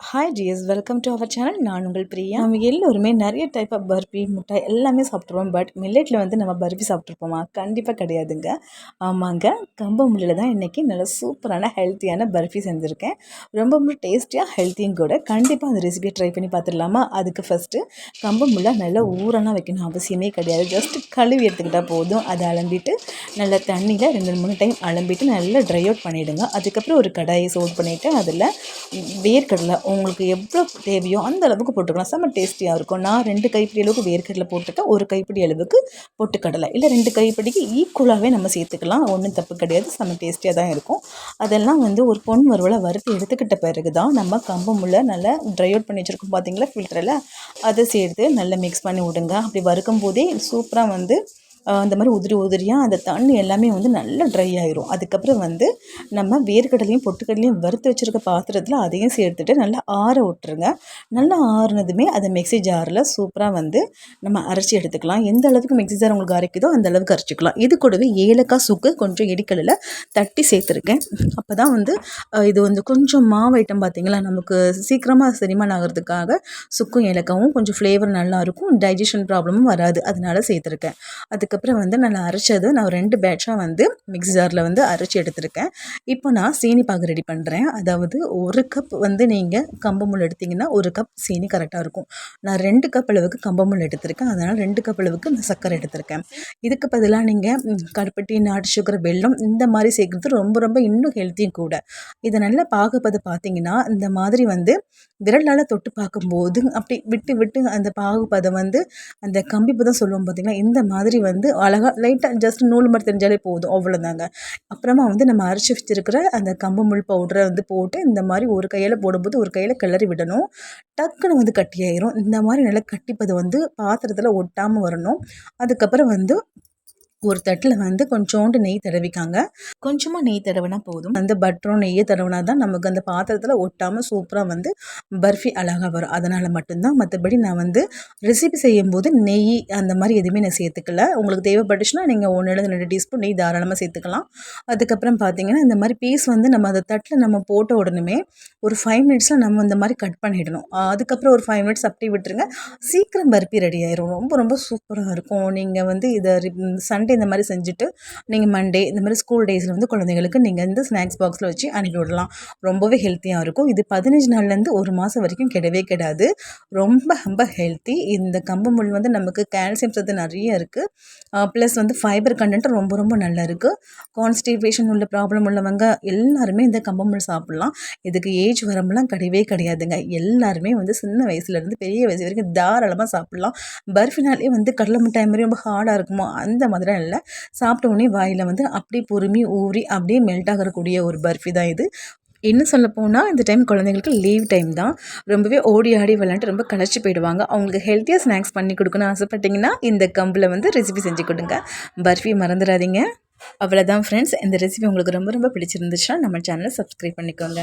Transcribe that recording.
Hi guys welcome to our channel நான் உங்கள் பிரியா. நம்ம எல்லோருமே நிறைய டைப் ஆஃப் பர்பி முட்டை எல்லாமே சாப்பிட்ருவோம் பட் மில்லெட்டில் வந்து நம்ம பர்பி சாப்பிட்ருப்போமா கண்டிப்பாக கிடையாதுங்க. ஆமாங்க. கம்பு முள்ளில் தான் இன்றைக்கி நல்ல சூப்பரான ஹெல்த்தியான பர்ஃபி செஞ்சுருக்கேன். ரொம்ப ரொம்ப டேஸ்டியாக ஹெல்த்தியும் கூட. கண்டிப்பாக அந்த ரெசிபியை ட்ரை பண்ணி பார்த்துடலாமா? அதுக்கு ஃபஸ்ட்டு கம்பு முள்ளை நல்லா ஊரெல்லாம் வைக்கணும் அவசியமே கிடையாது. ஜஸ்ட் கழுவி எடுத்துக்கிட்டால் போதும். அதை அலம்பிட்டு நல்லா தண்ணியில் ரெண்டு மூணு டைம் அலம்பிட்டு நல்லா ட்ரை அவுட் பண்ணிவிடுங்க அதுக்கப்புறம் ஒரு கடாயை சோட் பண்ணிவிட்டு அதில் வேர்க்கடலை உங்களுக்கு எவ்வளோ தேவையோ அந்த அளவுக்கு போட்டுக்கலாம். செம்ம டேஸ்டியாக இருக்கும். நான் ரெண்டு கைப்பிடி அளவுக்கு வேர்க்கடலை போட்டுருக்கேன். ஒரு கைப்பிடி அளவுக்கு பொட்டுக்கடலை. இல்லை ரெண்டு கைப்பிடிக்கு ஈக்குவலாகவே நம்ம சேர்த்துக்கலாம். ஒன்றும் தப்பு கிடையாது. செம்ம டேஸ்டியாக தான் இருக்கும். அதெல்லாம் வந்து ஒரு பொன் வறுவலை வறுத்து எடுத்துக்கிட்ட பிறகு தான் நம்ம கம்பு முள்ள நல்லா ட்ரை அவுட் பண்ணி வச்சுருக்கோம் பார்த்தீங்களா ஃபில்டரில் அதை சேர்த்து நல்லா மிக்ஸ் பண்ணி விடுங்க. அப்படி வறுக்கும் போதே சூப்பராக வந்து அந்த மாதிரி உதிரி உதிரியாக அந்த தண்ணி எல்லாமே வந்து நல்லா ட்ரை ஆயிரும். அதுக்கப்புறம் வந்து நம்ம வேர்க்கடலையும் பொட்டுக்கடலையும் வறுத்து வச்சுருக்க பாத்திரத்தில் அதையும் சேர்த்துட்டு நல்லா ஆற விட்டுருங்க. நல்லா ஆறுனதுமே அதை மிக்சி ஜாரில் சூப்பராக வந்து நம்ம அரைச்சி எடுத்துக்கலாம். எந்த அளவுக்கு மிக்சி ஜார் உங்களுக்கு அரைக்குதோ அந்த அளவுக்கு அரைச்சிக்கலாம். இது கூடவே ஏலக்காய் சுக்கு கொஞ்சம் இடிக்கலில் தட்டி சேர்த்துருக்கேன். அப்போ தான் வந்து இது வந்து கொஞ்சம் மாவு ஐட்டம் பார்த்திங்களா நமக்கு சீக்கிரமாக செரிமான் ஆகிறதுக்காக சுக்கும் ஏலக்காவும் கொஞ்சம் ஃப்ளேவர் நல்லாயிருக்கும் டைஜஷன் ப்ராப்ளமும் வராது. அதனால் சேர்த்துருக்கேன். அதுக்கு அதுக்கப்புறம் வந்து நான் அரைச்சது நான் ரெண்டு பேட்சாக வந்து மிக்ஸி ஜாரில் வந்து அரைச்சி எடுத்திருக்கேன். இப்போ நான் சீனி பாகு ரெடி பண்ணுறேன் அதாவது ஒரு கப் வந்து நீங்கள் கம்பமுள் எடுத்திங்கன்னா ஒரு கப் சீனி கரெக்டாக இருக்கும். நான் ரெண்டு கப் அளவுக்கு கம்பமுள் எடுத்திருக்கேன். அதனால் ரெண்டு கப் அளவுக்கு நான் சர்க்கரை எடுத்திருக்கேன். இதுக்கு பதிலாக நீங்கள் கருப்பட்டி நாட்டு சுகர் வெல்லம் இந்த மாதிரி சேர்க்குறது ரொம்ப ரொம்ப இன்னும் ஹெல்த்தியும் கூட. இதை நல்லா பாகுபது பார்த்தீங்கன்னா இந்த மாதிரி வந்து விரலால் தொட்டு பார்க்கும்போது அப்படி விட்டு விட்டு அந்த பாகுபதம் வந்து அந்த கம்பி பதம் சொல்லுவோம் பார்த்தீங்கன்னா இந்த மாதிரி வந்து வந்து அழகாக லைட்டாக ஜஸ்ட் நூல் மட்டும் தெரிஞ்சாலே போதும் அவ்வளோதாங்க அப்புறமா வந்து நம்ம அரைச்சி வச்சுருக்கிற அந்த கம்பு முள் பவுடரை வந்து போட்டு இந்த மாதிரி ஒரு கையில் போடும்போது ஒரு கையில் கிளறி விடணும். டக்குன்னு வந்து கட்டியாயிரும். இந்த மாதிரி நல்லா கட்டிப்பது வந்து பாத்திரத்தில் ஒட்டாமல் வரணும். அதுக்கப்புறம் வந்து ஒரு தட்டில் வந்து கொஞ்சோண்டு நெய் தடவிக்காங்க. கொஞ்சமாக நெய் தடவினா போதும். அந்த பட்டரும் நெய்யை தடவினா தான் நமக்கு அந்த பாத்திரத்தில் ஒட்டாமல் சூப்பராக வந்து பர்ஃபி அழகாக வரும். அதனால் மட்டும்தான் மற்றபடி நான் வந்து ரெசிபி செய்யும்போது நெய் அந்த மாதிரி எதுவுமே நான் சேர்த்துக்கல. உங்களுக்கு தேவைப்பட்டுச்சுன்னா நீங்கள் ஒன்றுலேருந்து ரெண்டு டீஸ்பூன் நெய் தாராளமாக சேர்த்துக்கலாம். அதுக்கப்புறம் பார்த்தீங்கன்னா இந்த மாதிரி பீஸ் வந்து நம்ம அந்த தட்டில் நம்ம போட்ட உடனே ஒரு ஃபைவ் மினிட்ஸில் நம்ம இந்த மாதிரி கட் பண்ணிடணும். அதுக்கப்புறம் ஒரு ஃபைவ் மினிட்ஸ் அப்படி விட்டுருங்க. சீக்கிரம் பர்ஃபி ரெடி ஆயிரும். ரொம்ப ரொம்ப சூப்பராக இருக்கும். நீங்கள் வந்து இதை சண்டே சண்டே இந்த மாதிரி செஞ்சுட்டு நீங்கள் மண்டே இந்த மாதிரி ஸ்கூல் டேஸில் வந்து குழந்தைங்களுக்கு நீங்கள் வந்து ஸ்நாக்ஸ் பாக்ஸில் வச்சு அனுப்பி விடலாம். ரொம்பவே ஹெல்த்தியாக இருக்கும். இது பதினஞ்சு நாள்லேருந்து ஒரு மாதம் வரைக்கும் கிடவே கிடாது. ரொம்ப ரொம்ப ஹெல்த்தி இந்த கம்பு முள் வந்து நமக்கு கால்சியம் சத்து நிறைய இருக்குது ப்ளஸ் வந்து ஃபைபர் கண்டென்ட் ரொம்ப ரொம்ப நல்லா இருக்குது கான்ஸ்டிபேஷன் உள்ள ப்ராப்ளம் உள்ளவங்க எல்லாருமே இந்த கம்பமுள் சாப்பிட்லாம். இதுக்கு ஏஜ் வரம்புலாம் கிடையவே கிடையாதுங்க. எல்லாருமே வந்து சின்ன வயசுலேருந்து பெரிய வயசு வரைக்கும் தாராளமாக சாப்பிட்லாம். பர்ஃபினாலே வந்து கடலை மிட்டாய் மாதிரி ரொம்ப ஹார்டாக இருக்குமோ அந்த மாதிரி இல்லை. சாப்பிட்ட உடனே வாயில் வந்து அப்படியே பொறுமி ஊறி அப்படியே மெல்ட் ஆகக்கூடிய ஒரு பர்ஃபி தான் இது. இன்னும் சொல்ல போனால் இந்த டைம் குழந்தைங்களுக்கு லீவ் டைம் தான். ரொம்பவே ஓடி ஆடி விளாண்டு ரொம்ப களைச்சி போயிடுவாங்க. அவங்களுக்கு ஹெல்த்தியாக ஸ்நாக்ஸ் பண்ணி கொடுக்கணும்னு ஆசைப்பட்டிங்கன்னா இந்த கம்பில் வந்து ரெசிபி செஞ்சு கொடுங்க. பர்ஃபி மறந்துடாதீங்க. அவ்வளோதான் ஃப்ரெண்ட்ஸ் இந்த ரெசிபி உங்களுக்கு ரொம்ப ரொம்ப பிடிச்சிருந்துச்சுன்னா நம்ம சேனலை சப்ஸ்கிரைப் பண்ணிக்கோங்க.